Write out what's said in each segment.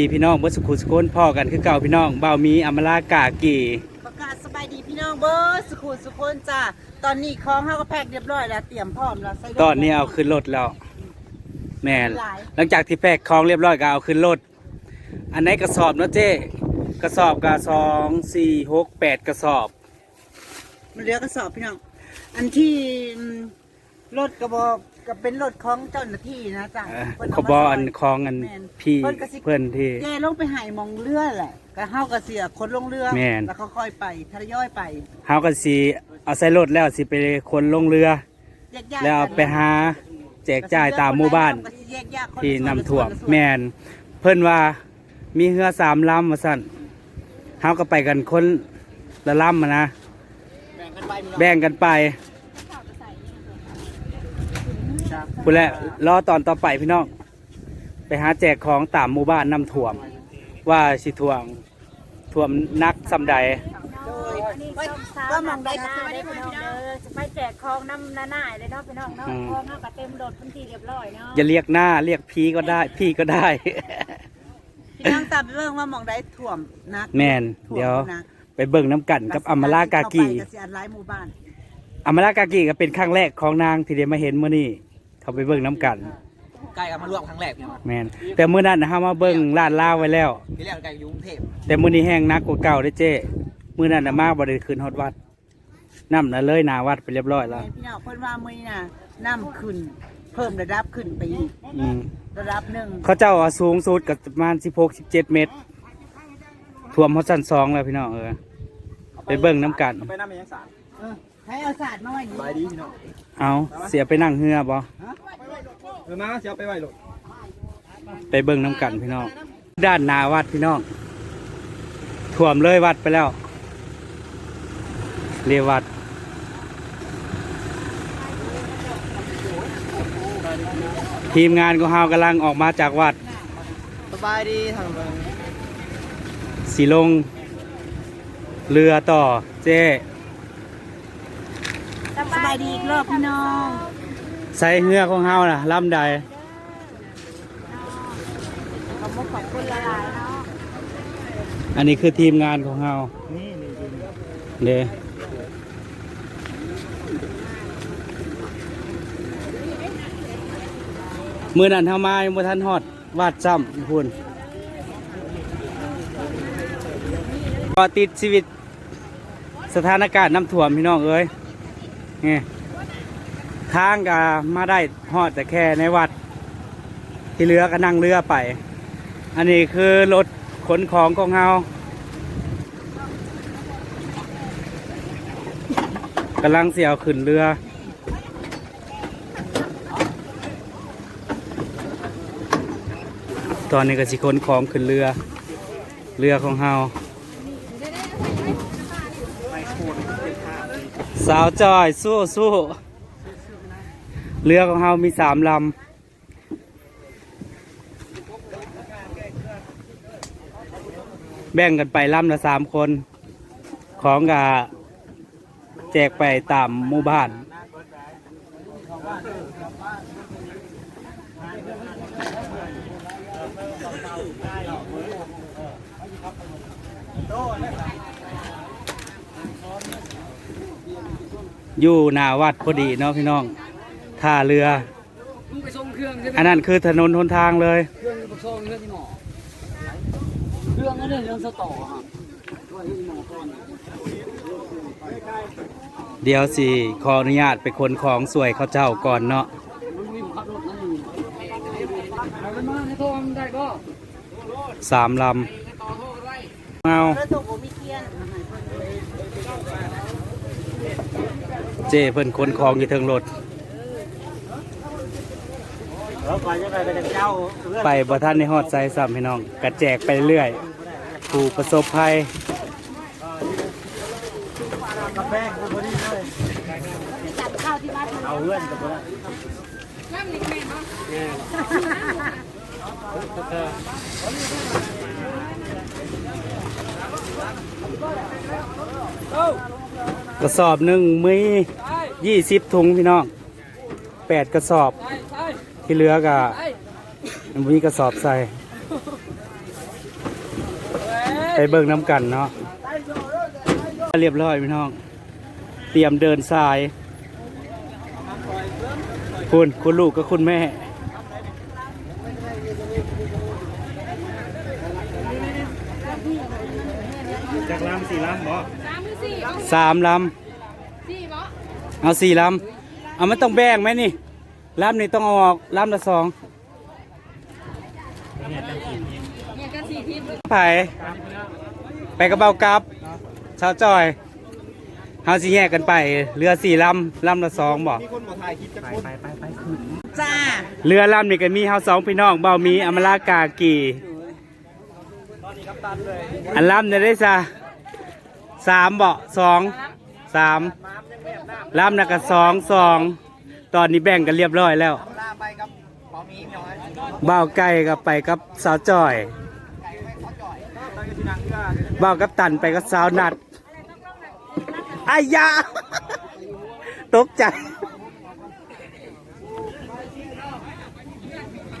ดีพี่น้องเบิร์สุขุสุขนพ่อกันคือเก่าพี่น้องเบาวมีอมรากากีประกาศสบายดีพี่น้องเบิร์ดสุขุมสุขคนจ้าตอนนี้ของเขาก็แพ็คเรียบร้อยแล้วเตรียมพร้อมแล้วใส่รถตอนนี้เอาขึ้นรถแล้ว แม่นหลาย หลังจากที่แพกของเรียบร้อยก็เอาขึ้นรถอันไหนกระสอบเนาะเจ๊กระสอบก็สองสี่หกแปดกระสอบ มันเหลือกระสอบพี่น้อง อันที่อืมรถกระบอก ก็เป็นรถของเจ้าหน้าที่นะจ้าเอ่อเขาบออันคลองอันพี่เพื่อนที่แกลงไปใหายมองเรือแหละก็เฮากระเสียคนลงเรือแม่น แล้วเขาค่อยไปทยอยไปเฮาก็สิเอาใส่รถแล้วสิไปคนลงเรือ แยกๆแล้วเอาไปหาแจกจ่ายตามหมู่บ้านก็สิแยกๆคละที่ส่น้ำละท่วมละส่นแม่นเพิ่นว่ามีเรือสามลำมาสั่นเฮาก็ไปกันคนละลำมานะ แบ่งกันไป พูดแล้วรอตอนต่อไปพี่น้อง ไปหาแจกของตามหมู่บ้านน้ำท่วม ว่าสิท่วมท่วมนักสำใดโดยนี่ก็ส้มสาวก็มองได้หน้าสวัสได้ดีพี่พี่น้น้อองงเด้อจะไปแจกของน้ำหน้าหน้าเลยเนาะพี่น้องเนาะของเอากระเต็มรถพื้นที่เรียบร้อยเนาะอย่าเรียกหน้าเรียกพี่ก็ได้ พี่ก็ได้พี่น้องตามไปเบิ่งว่ามองได้ถ่วมนักแม่นถ่วมเดี๋ยวนักไปเบิ่งน้ำกันกับอมรากากีเข้ไปก็สิอันหลายหมู่บ้านอมรากากีก็เป็นครั้งแรกของนางที่ได้มาเห็นมื้อนี้ เขาไปเบิ่งน้ำกัน ไก่เอามารวมครั้งแรกพี่น้องแมนแต่มื้อนั้นนะเฮามาเบิ่งร้านลาวไว้แล้ว ที่แรกไก่อยู่กรุงเทพแต่มื้อนี้แห้งหนักกว่าเก่าเด้อเจ้มื้อนั้นน่ะมาบ่ได้ขึ้นฮอดวัดน้ำน่ะเลยหน้าวัดไปเรียบร้อยแล้วแม่นพี่น้องเพิ่นว่ามื้อนี้น่ะน้ำขึ้น เพิ่มระดับขึ้นไปอีกอืมระดับหนึ่งเขาเจ้าว่าสูงสุดก็ประมาณ16 17 เมตรท่วมฮอดชั้นสองแล้วพี่น้องเออไปเบิ่งน้ำกัน ไปน้ำมันยังสารเออ ให้เอาศาสตร์มาไว้นี่บายดีพี่น้องเอาเสียไปนั่งเรือบ่เออมาเสียวไปไว้หลดไปเบิ่งน้ำกันพี่น้อง ด้านหน้าวัดพี่น้องท่วมเลยวัดไปแล้ว เรียวัดทีมงานของเฮากำลังออกมาจากวัด สบายดีทางเบิ่งสีลง เรือต่อเจ้ สบายดีอีกรอบพี่น้องใส่เรือของเฮาน่ะลำใดขอบคุณขอบคุณหลายๆเนาะอันนี้คือทีมงานของเฮานี่นี่นี่เด้มือนั้นเฮามายังบ่ทันฮอดวาดซ้ำพุ่นก็ติดชีวิตสถานการณ์น้ำท่วมพี่น้องเอ้ย นี่ทางก็มาได้ฮอดแต่แค่ในวัด ที่เรือก็นั่งเรือไป อันนี้คือรถขนของของเฮากำลังเสียวขึ้นเรือ ตอนนี้ก็สิขนของขึ้นเรือ เรือของเฮา สาวจอยสู้สู้เรือของเรามีสามลำแบ่งกันไปลำละสามคน ของกะแจกไปตามหมู่บ้าน อยู่หน้าวัดพอดีเนาะพี่น้องท่าเรือมึงไปส่งเครื่องใช่ไหมอันนั้นคือถนนหนทางเลย เครื่องไปส่งเครื่องที่หมอเครื่องนั่นเรื่องสตอฮะตัวที่หมอก่อนเดี๋ยวสิขออนุญาตไปขนของสวยเขาเจ้าก่อนเนาะมันมีขับรถนั่นอยู่เอาไปมาในโทรมันได้ก็สามลำเอา แล้วตัวผมมีเทียน เจเพิ่นขนของอยู่เทิงรถแล้วก่อนจะไปเป็นเจ้าไปบ่ท่านในฮอดใจซ้ำพี่น้องกระแจกไปเรื่อย ผู้ประสบภัยกาแฟกูพอดีเลยจัดข้าวที่วัดมันเอาเพื่อนกับเพื่อน กระสอบหนึ่งมียี่สิบถุงพี่น้องแปดกระสอบ ที่เหลือก็มีกระสอบใส่ไปเบิ่งน้ำกันเนาะเรียบร้อยพี่น้อง เตรียมเดินสาย คุณคุณลูกกับคุณแม่จากลำสี่ลำบ่ สามลำเอาสี่ลำเอามันต้องแบ่งไหมนี่ลำนี่ต้องเอาออกลำละสองไปไปกระเป๋ากับชาวจอยเฮาสิแยกกันไปเรือสี่ลำลำละสองบอกจ้าเรือลำนี่ก็มีเฮาสองพี่น้องเบามีอมรากากีอันลำเนี่ยได้ซะ สามเบาะสองสามลำน่ะก็สองสองตอนนี้แบ่งกันเรียบร้อยแล้วเบาไก่กับไปกับสาวจอยเบากับตันไปกับสาวนัดอายาตกใจ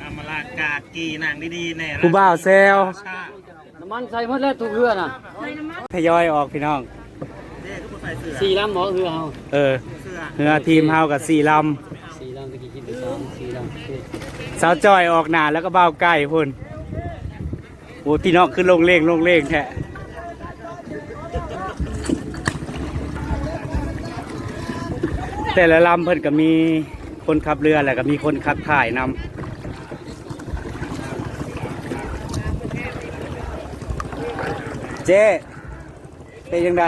อามาลากากีนางดีๆแน่ผู้บ่าวแซว น้ำมันใส่หมดแล้วทุกเรือน่ะทยอยออกพี่น้องสี่ลำหมอเรือเฮาเออเรือทีมเฮากับสี่ลสี่ลำตะกี้คิดไปสามสี่ลำโอเคำสาวจอยออกหนาแล้วก็บ่าวไก่พุ่นโอ้พี่น้องขึ้นลงเลงลงเลงแท้แต่ละลำเพิ่นก็มีคนขับเรือแหละก็มีคนขับถ่ายนำ เจ๊เป็นยังไง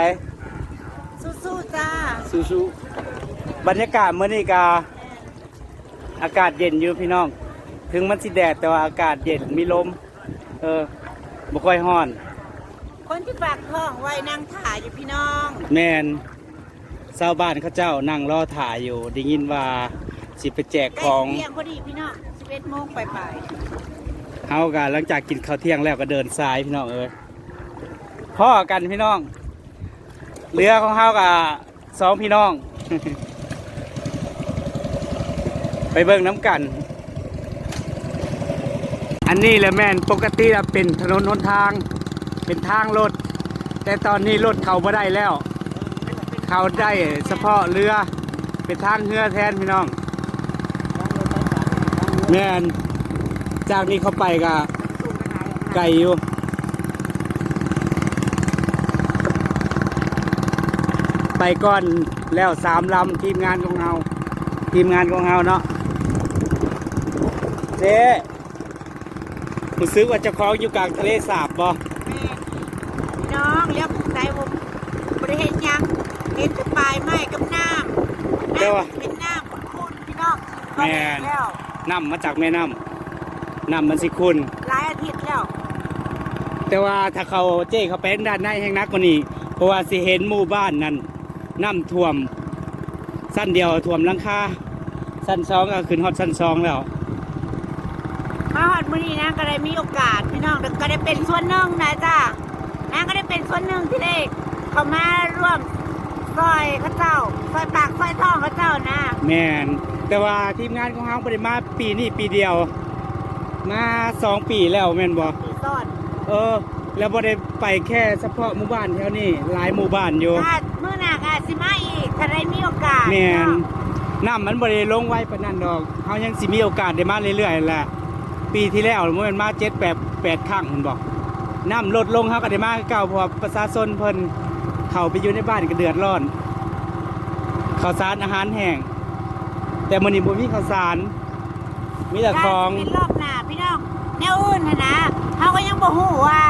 สู้ๆจ้าสู้บรรยากาศเมื่อนี้กาอากาศเย็นอยู่พี่น้อง ถึงมันสิแดดแต่ว่าอากาศเย็นมีลม เออบ่ค่อยฮ้อน คนที่ฝากท้องไว้นั่งถ่ายอยู่พี่น้อง แมนชาวบ้านเขาเจ้านั่งรอถ่ายอยู่ ได้ยินว่าสิไปแจกใกขล้องเที่ยงพอดีพี่น้อง11โมงไปไปเฮากันหลังจากกินข้าวเที่ยงแล้วก็เดินสายพี่น้องเอ้ย พ่อกันพี่น้อง เรือของเฮากับสองพี่น้อง ไปเบิ่งน้ำกัน อันนี้แหละแม่นปกติเป็นถนนหนทาง เป็นทางรถ แต่ตอนนี้รถเขาไม่ได้แล้ว เขาได้เฉพาะเรือ เป็นทางเรือแทนพี่น้อง แม่นจากนี้เขาไปก็ไกลอยู่ ไปก่อนแล้วสามลำทีมงานของเราทีมงานของเราเนาะเจ๊รู้สึกว่าเจะคล้าของอยู่กลางทะเลสาบบ่พี่น้องเลี้ยวภูใจผมบริเห็นหยังเห็นแต่ปลายไม้กับน้ำน้ำเป็นน้ำขุ่นๆพี่น้องก็เห็นแล้วน้ำมาจากแม่น้ำน้ำมันสิคุณหลายอาทิตย์แล้วแต่ว่าถ้าเขาเจ๊เขาไปด้านในแห่งนักกว่านี้เพราะว่าสิเห็นหมู่บ้านนั้น น้ำท่วม สั้นเดียวท่วมหลังคาสั้นสองก็ขึ้นฮอดสั้นสองแล้วมาหอดมื้อนี้นะก็ได้มีโอกาสพี่น้องก็ได้เป็นส่วนหนึ่งนะจ้านะก็ได้เป็นส่วนหนึ่งที่ได้เขามาร่วมซอยเข้าเจ้าซอยปากซอยท้องเข้าเจ้านะ แม่นแต่ว่าทีมงานของเราบ่ได้มาปีนี้ปีเดียว มาสองปีแล้วแม่นบ่สีซ่อนเออ แล้วบ่ได้ไปแค่เฉพาะหมู่บ้านแถวนี้หลายหมู่บ้านอยู่ ถ้ามื้อหน้าก็อาจ สิมาอีกถ้าได้มีโอกาสแม่นเนาะน้ำมันบ่ได้ลงไว้ปานนั้นดอกเฮายังสิมีโอกาสได้มาเรื่อยๆนั่นแหละปีที่แล้วมันมา7 8 8ครั้งคุณบอกน้ำลดลงเฮาก็ได้มาคือเก่าเพราะว่าประชาชนเพิ่นเข้าไปอยู่ในบ้านก็เดือดร้อนข้าวสารอาหารแห้งแต่มื้อนี้บ่มีข้าวสารมีแต่ของถ้าสิเป็นรอบหน้าพี่น้องแนวอื่นน่ะนะเขาก็ยังบ่ฮู้ว่า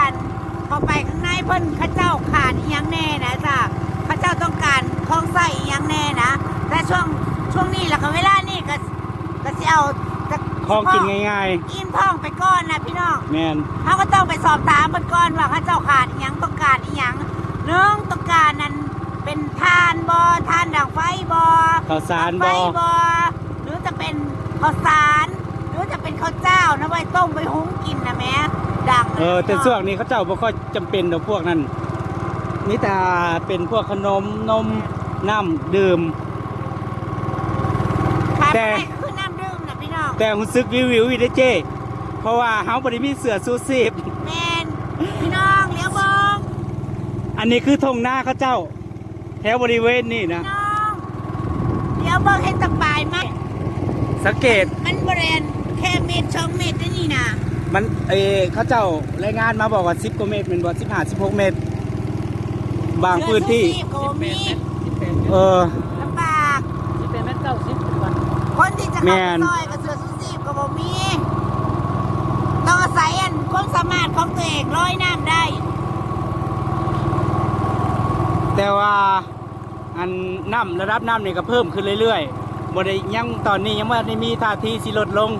เข้าไปข้างในเพิ่นเขาเจ้าขาดอีหยังแน่นะจ้า เขาเจ้าต้องการของใส่อีหยังแน่นะแต่ช่วงช่วงนี้แล้วก็เวลานี้ก็ก็สิเอาจะของกินง่ายอิ่มท้องไปก่อนนะพี่น้องๆแม่นเขาก็ต้องไปสอบถามเพิ่นก่อนว่าเขาเจ้าขาดอีหยังต้องการอีหยังหนึ่งต้องการนั้นเป็นทานบ่ทานดังไฟบ่ข้าวสารไฟบ่บอหรือจะเป็นข้าวสารหรือจะเป็นข้าวเจ้านะไว้ต้มไว้หุงกินนะแม่ดังเออแต่ช่วงนี้เขาเจ้าบ่ค่อยจำเป็นดอกพวกนั้น มีแต่เป็นพวกขนมนมน้ำดื่มขาดแต่ไม่ได้คือน้ำดื่มนะพี่น้อง แต่รู้สึกวิววิวอีเด้เจ้ เพราะว่าเฮาบ่ได้มีเสื้อซูซีบแมนพี่น้องเลี้ยวเบิงนนี้คือทงหน้าเขาเจ้า แถวบริเวณนี่นะน้องเดี๋ยวเบิ่งเห็นตะปายไหมสังเกตมันบริเวณแค่เมตรสองเมตรนี่นี่นะมันเออเขาเจ้ารายงานมาบอกว่า 10กว่าเมตรเป็นบ่15 16 เมตร บางพื้นที่เสื้อชูชีพก็บ่มีเออ ลำบากที่เป็นแม่เก้าสิบวันคนที่จะแม่เข้านไปซอยกับเสือสุชีพก็บ่มีต้องอาศัยอันความสามารถของตัวเองร้อยน้ำได้แต่ว่าอันน้ำระดับน้ำนี่ก็เพิ่มขึ้นเรื่อยๆบ่ได้ยังตอนนี้ยังว่าได้มีท่าทีสิลดลง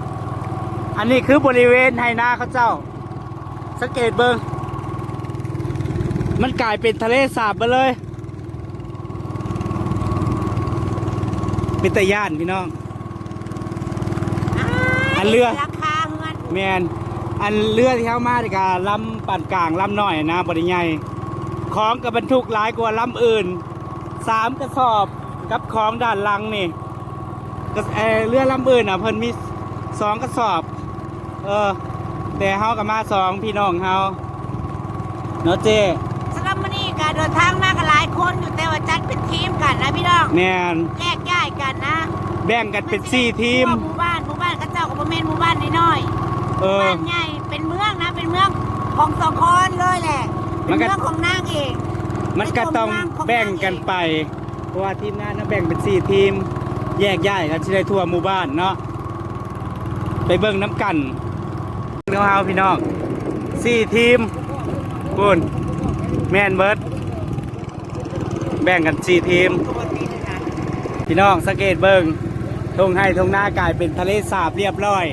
อันนี้คือบริเวณไฮนาเขาเจ้า สังเกตเบิง มันกลายเป็นทะเลสาบไปเลย เป็นตะย่านพี่น้อง อันเรือ ราคาเงินแมนอันเรือที่เข้ามาดีกาลำปานกลางลำน้อยนะบริใหญ่ของกับบรรทุกหลายกว่าลำอื่นสามกระสอบกับของด้านหลังนี่กระเอ่อเรือลำอื่นอะเพิ่นมีสองกระสอบ เออ แต่เฮากับมาสองพี่น้องเฮาเนาะเจ เดินทางมากันหลายคนอยู่แต่ว่าจัดเป็นทีมกันนะพี่น้องแมนแยกย้ายกันนะแบ่งกันเป็นสี่ทีมทั่วหมู่บ้านหมู่บ้านเขาเจ้าก็บ่แม่นหมู่บ้านน้อยๆเออบ้านใหญ่เป็นเมืองนะเป็นเมืองของสองคนเลยแหละมัเป็นนก็ เมืองของนางเอง มันก็ต้องแบ่งกันไป เพราะว่าทีมงานนะแบ่งเป็นสี่ทีม แยกย้ายกันที่ได้ทั่วหมู่บ้านเนาะไปเบิ่งน้ำกันเนื้อเฮาพี่น้องสี่ทีมคุนแมนเบิร์ด แบ่งกันสี่ทีม พี่น้องสังเกตเบิงทงให้ทงหน้ากลายเป็นทะเลสาบเรียบร้อย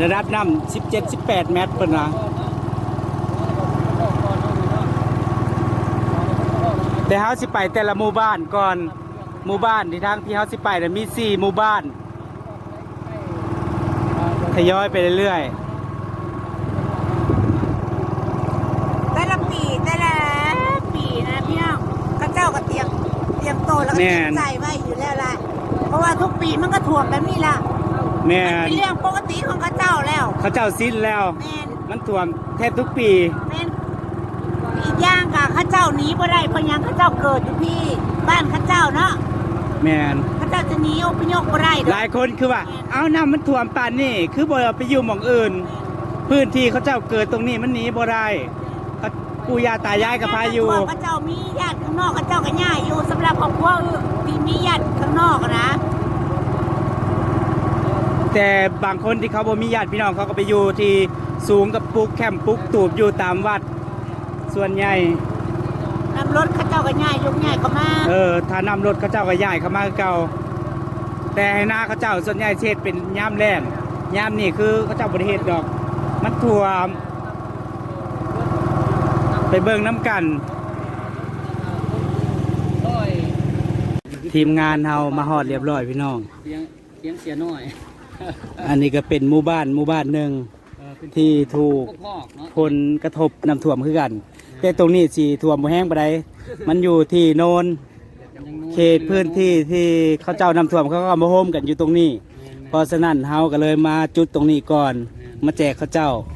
ระดับน้ำ17 18 เมตรเพิ่นนะแต่เฮาสิไปแต่ละหมู่บ้านก่อนหมู่บ้านที่ทางที่เฮาสิไปน่ะมีสี่หมู่บ้านทยอยไปเรื่อยต่ละปีแต่ละปีนะพี่น้องเขาเจ้าก็เตรียมเตรียมโตว แล้วก็เตรียมใจไว้อยู่แล้วล่ะ เพราะว่าทุกปีมันก็ถ่วงแบบนี้ล่ะๆแม่นเป็นเรื่องปกติของเขาเจ้าแล้วเขาเจ้าสิ้นแล้ว แม่นมันท่วมแทบทุกปี แม่นอีกอย่างค่ะเขาเจ้าหนีบ่ได้เพราะหยังเขาเจ้าเกิดอยู่พี่บ้านเขาเจ้าเนาะแม่นเขาเจ้าจะหนีอพยพบ่ได้หลายคนคือว่า เอาน้ำมันท่วมป่านนี่ คือบ่เอาไปอยู่หม่องอื่น พื้นที่เขาเจ้าเกิดตรงนี้มันหนีบ่ได้เขา ปู่ย่าตายายก็พาอยู่เขาเจ้ามีญาติข้างนอกเขาเจ้าก็ย่ายอยู่สำหรับครอบครัวที่มีญาติข้างนอกอะนะแต่บางคนที่เขาบ่มีญาติพี่น้องเขาก็ไปอยู่ที่สูงกับปลูกแคมป์ปลูกตูบอยู่ตามวัด ส่วนใหญ่นำรถเขาเจ้าก็ย่ายยกย่ายเข้ามาเออถ้านำรถเขาเจ้าก็ย้ายเข้ามาคือเก่า แต่ให้หน้าเขาเจ้าส่วนใหญ่เช็ดเป็นย่ามแรงย่ามนี่คือเขาเจ้าบริเหตุดอก มันท่วม ไปเบิ่งน้ำกันร้อยทีมงานเฮามาฮอดเรียบร้อยพี่น้อง เสียงเสียงเสียน้อยอันนี้ก็เป็นหมู่บ้านหมู่บ้านหนึ่งเออเป็นที่ถูกพวกพอกเนาะผลกระทบน้ำท่วมคือกัน แต่ตรงนี้สีท่วมบ่แห้งปานใดมันอยู่ที่โนนยังนู้นเขตพื้นที่ที่เขาเจ้าน้ำท่วมเขาก็มาโฮมกันอยู่ตรงนี้ เพราะฉะนั้นเฮาก็เลยมาจุดตรงนี้ก่อน มาแจกเขาเจ้าอุปยกอุปยก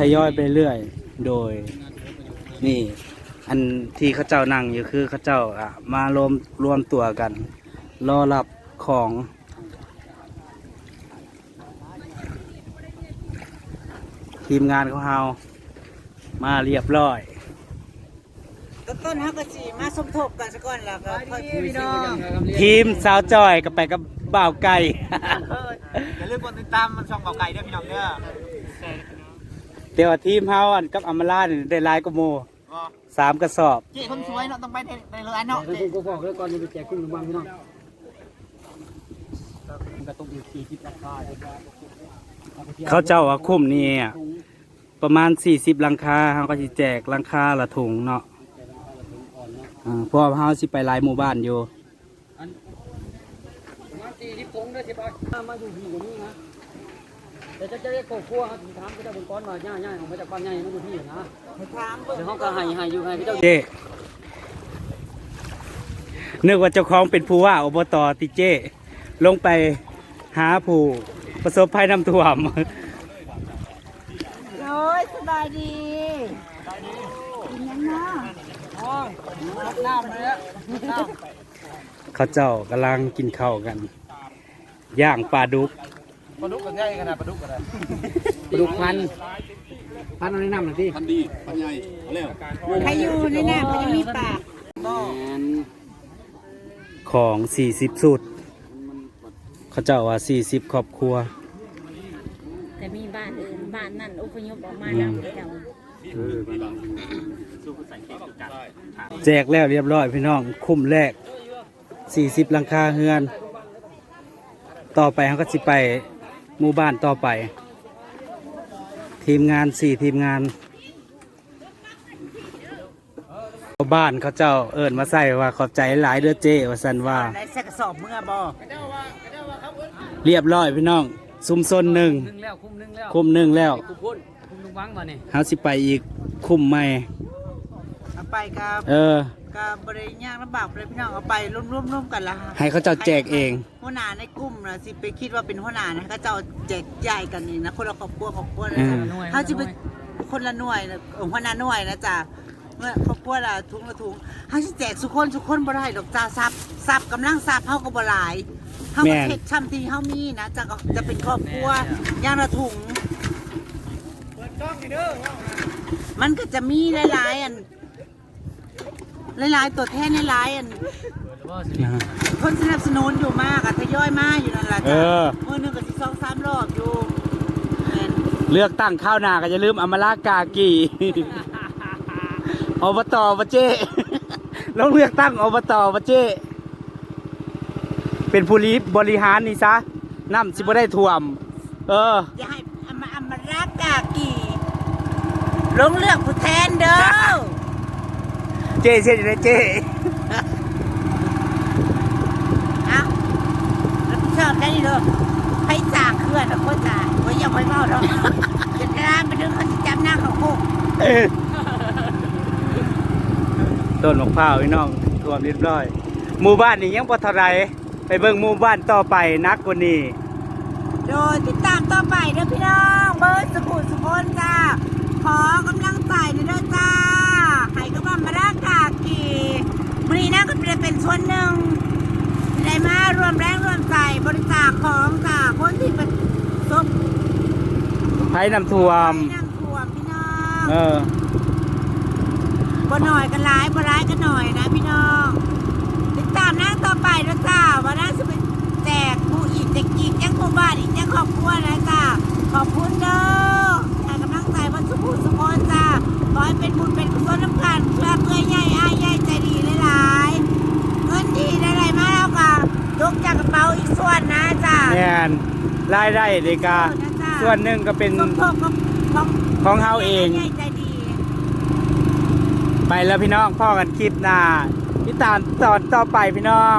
ทยอยไปเรื่อย โดยนี่ อันที่เขาเจ้านั่งอยู่คือเขาเจ้าอะมารวมรวมตัวกัน รอรับของทีมงานของเฮามาเรียบร้อยต้นๆเฮาก็สิมาสมทบกันซะก่อนแล้วก็ค่อยคุยพี่น้องทีมสาวจอยก็ไปกับบ่าวไก่อย่าลืมกดติดตามมันช่องเบาไก่ด้วยพี่น้องเด้อ แต่ว่าทีมเฮาอันกับอำมาลานี่ได้หลายกว่าโมสามกระสอบ เจ๊คนสวยเนาะต้องไปในเรือเนาะเดี๋ยวผมก็บอกเลยก่อนจะไปแจกกุ้งหรือบ้างพี่น้องมันก็ต้องอีกสี่สิบราคาเลยเขาเจ้าว่าคุ้มนี่อะประมาณ40หลังคาเฮาก็สิแจกหลังคาละถุงเนาะอ่าเพราะว่าเฮาสิไปหลายหมู่บ้านอยู่อันประมาณสี่สิบถุงได้สิบามาอยู่ที่กว่านี้นะ แต่จะจะเรียกโคกลัวครับถามก็จะเป็นก้อนมาง่ายๆของมาจากบ้านง่ายมาอยู่ที่นะถามเบิ่งเดี๋ยวเขาก็ให้ให้อยู่ให้พี่เจ้าเจ้นึกว่าเจ้าของเป็นผู้ว่าอบตติเจ้ลงไปหาผู้ประสบภัยน้ำท่วมโอ้ยสบายดีน้ำเลยอะน้เขาเจ้ากำลังกินข้าวกัน ย่างปลาดุก ปลาดุกกันใหญ่ขนาดปลาดุกกันเลยำปลาดุกพันพันอะไรน้ำหน่อยที่พันดีพันใหญ่เอาแล้วใครอยู่ในน้ำก็จะมีปากของ 40 สูตร เขาเจ้าว่า 40 ครอบครัว แต่มีบ้านอื่นบ้านนั่นอพยพออกมาแล้วเจ้าแจกแล้วเรียบร้อยพี่น้อง คุ้มแรก 40หลังคาเฮือน ต่อไปเขาก็สิไป หมู่บ้านต่อไป ทีมงานสี่ทีมงานบ้านเขาเจ้าเอิญมาใส่ว่าขอบใจหลายเด้อเจ้ว่าสันว่าได้ใส่กระสอบเมื่อบ่เรียบร้อยพี่น้องซุมซนหนึ่งหนึ่งแล้วคุ้มหนึ่งแล้วคุมหนึ่งแล้วคุ้มพุ่นคุ้มลุงวังมาเนี่ยเฮาสิไปอีกคุมใหม่เอาไปกับ เออ กับบริยากลำบากเลยพี่น้องเอาไปร่วมๆๆกันละให้เขาเจ้าแจกเอง หัวหน้าในกลุ่มนะสิไปคิดว่าเป็นหัวหน้านะก็จะเอาแจกใหญ่กันนี่นะคนละครอบครัวครอบครัวนะอืจ๊ะม เขาจะเป็นคนละหน่วยนะเออหัวหน้าหน่วยนะจ๊ะเมื่อครอบครัวละทุงละทุงเขาจะแจกสุคนสุคนบ่ได้ดอกจ้าซับซับกำลังซับเขาก็บ่หลายเขาก็เช็คช่ำที่เขามีนะจะก็จะเป็นครอบครัวอย่างละถุง มันก็จะมีหลายๆอัน หลายๆตัวแทนหลายๆอันคนสนับสนุนอยู่มากอะทยอยมาอยู่นั่นแหละเอจ้ะอ มือหนึ่งกับสิสองสามรอบอยู่แม่นเลือกตั้งข้าวหนาก็จะลืมอมรากากี อบตปะเจ้ลองเลือกตั้งอบตปะเจ้เป็นผู้ริบริหารนี่ซะน้ำสิบ่ได้ท่วม เออ อย่าให้อำมาอำมารากากีลงเลือกผู้แทนเด้อ เจ้เช่นไรเจ้เอารับผิดชอบได้ดิเด้อให้จ่างเคลื่อนแล้วก็จ่ายไว้อยังไว้เมาเด้อจะได้ไปถึงเขาจะจำหน้าเขาโคกเออต้นมะพร้าวพี่น้องท่วมเรียบร้อย หมู่บ้านนี้ยังบ่เท่าไหรไปเบิ่งหมู่บ้านต่อไปนักกว่านี้โดยติดตามต่อไปเด้อพี่น้อง เบิร์ดสกุลสุคนจ้า ขอกำลังใจหน่อยเด้อจ้า ให้กำลังมารากากีวันนี้นะก็จะเป็นส่วนหนึ่งได้มารวมแรงรวมใจบริจาคของจากคนที่เป็นศพไผ่น้ำท่วมนั่งท่วมพี่น้องเออบ่หน่อยกันร้ายบ่ร้ายกันหน่อยนะพี่น้องติดตามนั่งต่อไปนะจ้าว่าน่าจะเป็นแจกผู้อีกแจกอีกยังหมู่บ้านอีกยังครอบครัวนะจ้าขอบคุณเด้อให้กำลังใจวันสุขุสุขนจ้า ขอให้เป็นบุญเป็นกุศลน้ำกันเพื่อเพื่อใหญ่อ้ายใหญ่ใจดีหลายๆเงินดีได้ๆมาแล้วก็ยกจากกระเป๋าอีกส่วนนะจ้า แม่นรายได้เดกาส่วนหนึ่งก็เป็นสมทบของของของเฮาเองใจดี ไปแล้วพี่น้องพ่อกันคลิปหน้าติดตามตอนต่อไปพี่น้อง